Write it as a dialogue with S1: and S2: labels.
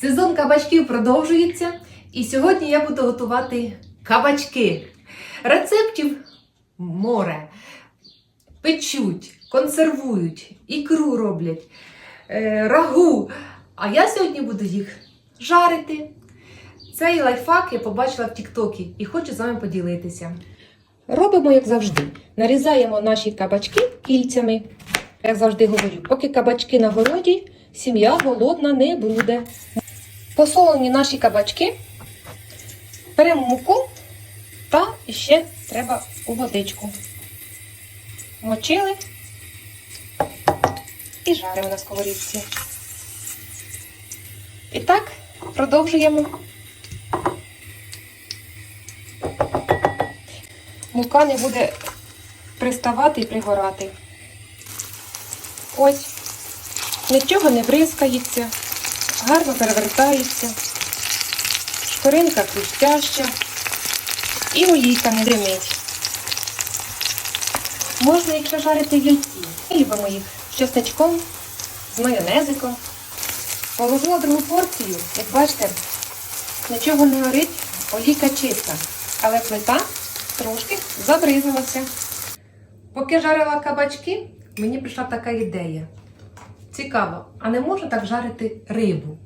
S1: Сезон кабачків продовжується, і сьогодні я буду готувати кабачки. Рецептів море. Печуть, консервують, ікру роблять, е, рагу. А я сьогодні буду їх жарити. Цей лайфхак я побачила в Тіктокі і хочу з вами поділитися.
S2: Робимо, як завжди. Нарізаємо наші кабачки кільцями. Як завжди говорю, поки кабачки на городі, сім'я голодна не буде. Посолені наші кабачки. Беремо муку та ще треба у водичку. Мочили і жаримо на сковорідці. І так, продовжуємо. Мука не буде приставати і пригорати. Ось, нічого не бризкається, гарно перевертається, шкоринка хрустяща і олійка не димить. Можна, якщо жарити яйці. Любимо їх з чесничком, з майонезиком. Положила другу порцію, як бачите, нічого не горить, олійка чиста, але плита трошки забризнулася.
S1: Поки жарила кабачки, мені прийшла така ідея. Цікаво, а не можна так жарити рибу?